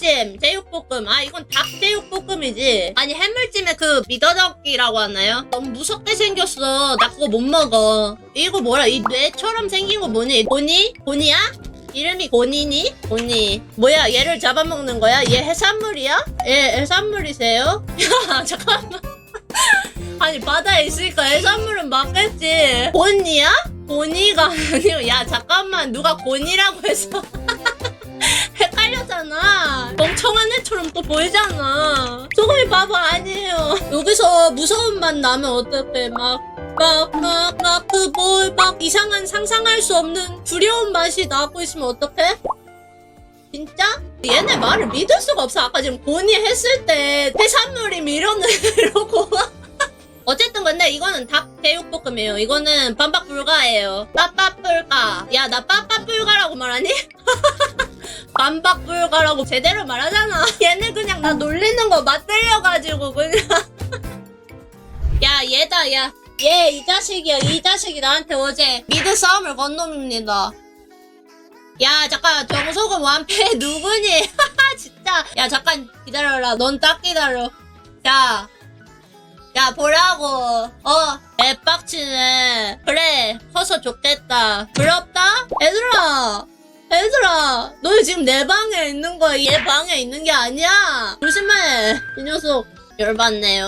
해물찜, 제육볶음. 아, 이건 닭 제육볶음이지. 아니, 해물찜에 그 미더덕이라고 하나요? 너무 무섭게 생겼어. 나 그거 못 먹어. 이거 뭐야? 이 뇌처럼 생긴 거 뭐니? 고니? 고니야? 이름이 고니니? 고니. 뭐야, 얘를 잡아먹는 거야? 얘 해산물이야? 얘 해산물이세요? 야, 잠깐만. 아니, 바다에 있으니까 해산물은 맞겠지. 고니야? 고니가 아니고, 야, 잠깐만. 누가 고니라고 해서. 애처럼 또 보이잖아. 소금이 바보 아니에요. 여기서 무서운 맛 나면 어떡해. 막, 막, 막, 막, 그, 뭐, 막, 이상한 상상할 수 없는 두려운 맛이 나고 있으면 어떡해? 진짜? 얘네 말을 믿을 수가 없어. 아까 지금 고니 했을 때 해산물이 밀어는 이러고. 어쨌든 근데 이거는 닭 제육볶음이에요. 이거는 반박 불가예요. 빠빠불가. 야, 나 빠빠불가라고 말하니? 반박 불가라고 제대로 말하잖아. 얘네 그냥 나 놀리는 거 맞들려가지고 그냥. 야, 얘다, 야. 얘, 이 자식이야. 이 자식이 나한테 어제 미드 싸움을 건 놈입니다. 야, 잠깐, 정소금 완패 누구니? 진짜. 야, 잠깐 기다려라. 넌 딱 기다려. 야. 야, 보라고. 어, 애빡치네. 그래, 커서 좋겠다. 부럽다? 얘들아. 얘들아, 너 지금 내 방에 있는 거야. 얘 방에 있는 게 아니야. 조심해. 이 녀석, 열받네요.